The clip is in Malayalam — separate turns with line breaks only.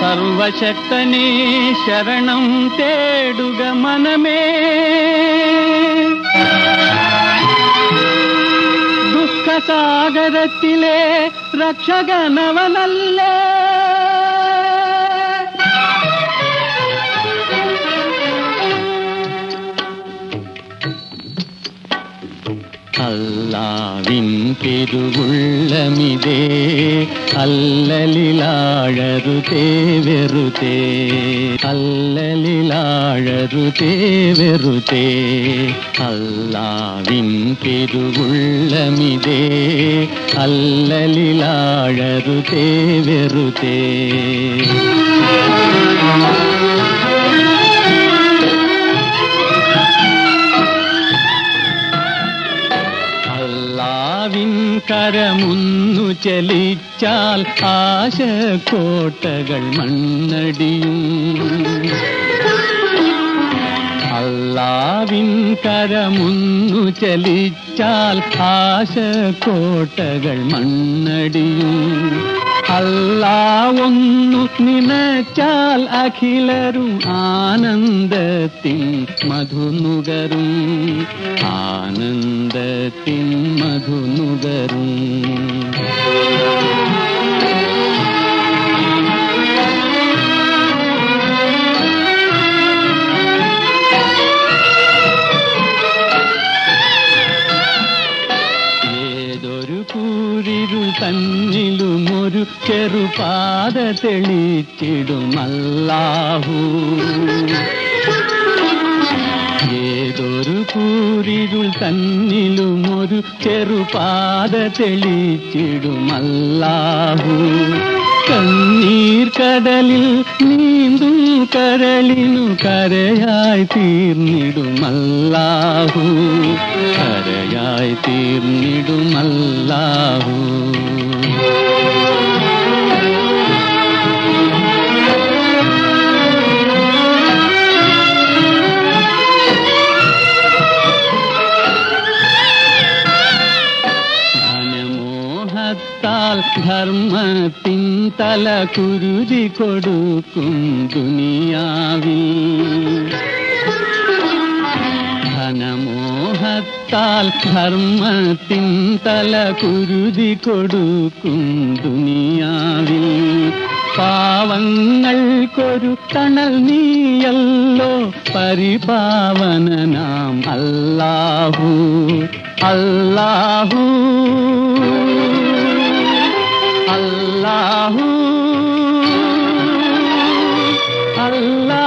సర్వశక్తనే శరణం తేడుగ మనమే ದುಃಖ ಸಾಗರತ್ತಿಲೆ ರಕ್ಷಗನವನಲ್ಲೇ அல்லாவின் பெருவுள்ளமிதே அல்லலிலாழரு தேவெருதே அல்லலிலாழரு தேவெருதே அல்லாவின் பெருவுள்ளமிதே அல்லலிலாழரு தேவெருதே കരമുന്നു ചലിച്ചാൽ ആശക്കോട്ടകൾ മണ്ണടിയും. അല്ലാവിൻ കരമുന്നു ചലിച്ചാൽ ആശക്കോട്ടകൾ മണ്ണടിയും. അല്ലാ ഒന്നു നിനച്ചാൽ അഖിലരും ആനന്ദത്തിൻ മധുനുകരും. ആനന്ദത്തിൻ മധുനുകരും തന്നിലും ഒരു ചെറുപാത തെളിച്ചിടുമല്ലാഹു. കൂരിരുൾ തന്നിലും ഒരു ചെറുപാത തെളിച്ചിടുമല്ലാഹു. കണ്ണീർ കടലിൽ നീന്തും കരളിനു കരയായി തീർന്നിടുമല്ലാഹു. കരയായി തീർന്നിടുമല്ലാഹു. ധനമോഹത്താൽ ധർമ്മത്തിൻ തല കുരുതി കൊടുക്കും ദുനിയാവിൽ. ധനമോഹത്താൽ ധർമ്മത്തിൻ തല കുരുതി കൊടുക്കും ദുനിയാവിൽ. പാവങ്ങൾക്കൊരു തണൽ നീയല്ലോ പരിപാവന നാം അല്ലാഹു അല്ലാഹു. Allahu Allah